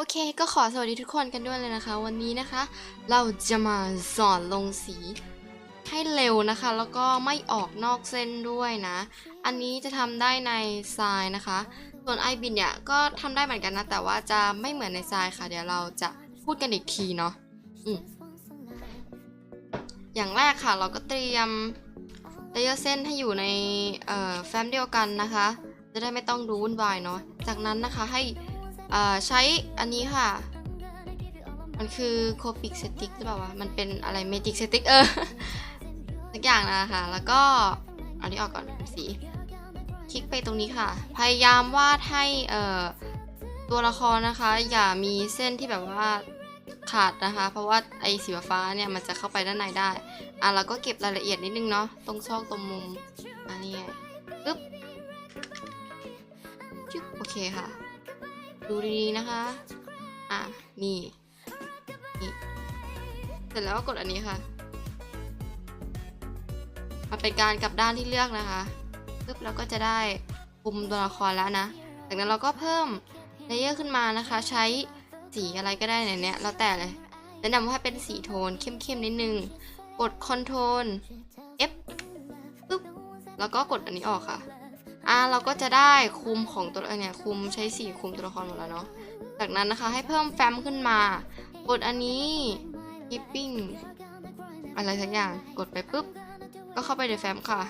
โอเค ก็ขอสวัสดีทุกคนกันด้วยเลยนะคะ วันนี้นะคะ เราจะมาสอนลงสีให้เร็วนะคะ แล้วก็ไม่ออกนอกเส้นด้วยนะ อันนี้จะทำได้ในทรายนะคะ ส่วนไอบินเนี่ยก็ทำได้เหมือนกันนะ แต่ว่าจะไม่เหมือนในทรายค่ะ เดี๋ยวเราจะพูดกันอีกทีเนาะอืมอย่างแรกค่ะ เราก็เตรียมเลเยอร์เส้นให้อยู่ในแฟ้มเดียวกันนะคะ จะได้ไม่ต้องดูวุ่นวายเนาะจากนั้นนะคะให้ ใช้อันนี้ค่ะ มันคือโคปิกสติกหรือเปล่าวะ มันเป็นอะไรเมจิกสติกเออสักอย่างนะคะแล้วก็เอานี้ออกก่อนสี คลิกไปตรงนี้ค่ะ พยายามวาดให้เออตัวละครนะคะ อย่ามีเส้นที่แบบว่าขาดนะคะ เพราะว่าไอ้สีฟ้าเนี่ยมันจะเข้าไปด้านในได้ อะเราก็เก็บรายละเอียดนิดนึงเนาะ ตรงซอกตรงมุม อันนี้ปึ๊บจุ๊บโอเคค่ะ ดูดีๆนะคะ อะ นี่นี่เสร็จแล้วก็กดอันนี้ค่ะมันเป็นการกลับด้านที่เลือกนะคะปึ๊บเราก็จะได้ปุ่มตัวละครแล้วนะ จากนั้นเราก็เพิ่มเลเยอร์ขึ้นมานะคะ ใช้สีอะไรก็ได้ในเนี้ยแล้วแต่เลยแนะนำว่าเป็นสีโทนเข้มๆนิดนึง กด Ctrl F ปึ๊บ แล้วก็กดอันนี้ออกค่ะ อ่าเราก็จะได้คุมของตัวเนี่ยคุมใช้สีคุมตัวละครหมดแล้วเนาะจากนั้นนะคะให้เพิ่มแฟ้มขึ้นมากดอันนี้ keeping อะไรสักอย่างกดไปปุ๊บ ก็เข้าไปในแฟ้มค่ะ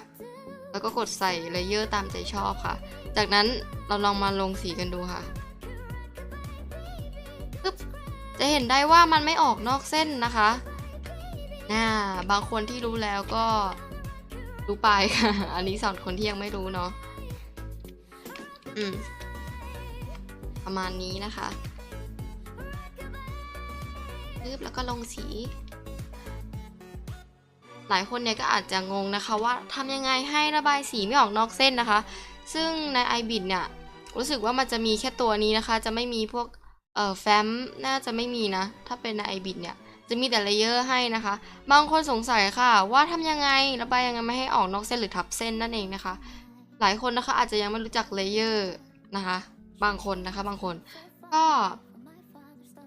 แล้วก็กดใส่เลเยอร์ตามใจชอบค่ะ จากนั้นเราลองมาลงสีกันดูค่ะปึ๊บจะเห็นได้ว่ามันไม่ออกนอกเส้นนะคะน่าบางคนที่รู้แล้วก็รู้ไปค่ะ อันนี้สอนคนที่ยังไม่รู้เนาะ อืม ประมาณนี้นะคะปึ๊บแล้วก็ลงสี หลายคนเนี่ยก็อาจจะงงนะคะ ว่าทำยังไงให้ระบายสีไม่ออกนอกเส้นนะคะ ซึ่งใน i b i t เนี่ย รู้สึกว่ามันจะมีแค่ตัวนี้นะคะ จะไม่มีพวกเอ่อแฟ้มน่าจะไม่มีนะ ถ้าเป็นใน i b i t เนี่ยจะมีแต่เลเยอร์ให้นะคะ บางคนสงสัยค่ะ ว่าทำยังไงระบายยังไงไม่ให้ออกนอกเส้นหรือทับเส้นนั่นเองนะคะ หลายคนนะคะอาจจะยังไม่รู้จักเลเยอร์นะคะ บางคนนะคะบางคน ก็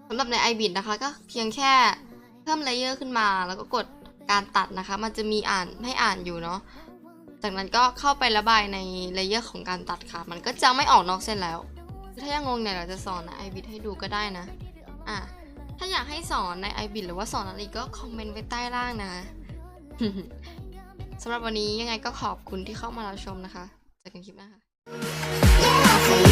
สำหรับใน i b i t นะคะ ก็เพียงแค่เพิ่มเลเยอร์ขึ้นมา แล้วก็กดการตัดนะคะ มันจะมีอ่านให้อ่านอยู่เนาะจากนั้นก็เข้าไประบายในเลเยอร์ของการตัดค่ะ มันก็จะไม่ออกนอกเส้นแล้ว ถ้ายังงงเนี่ยเราจะสอนใน i b i t ให้ดูก็ได้นะอะถ้าอยากให้สอนใน i b i t หรือว่าสอนอะไรก็คอมเมนต์ไว้ใต้ล่างนะสำหรับวันนี้ยังไงก็ขอบคุณที่เข้ามารับชมนะคะ เจอกันคลิปหน้าค่ะ Yeah,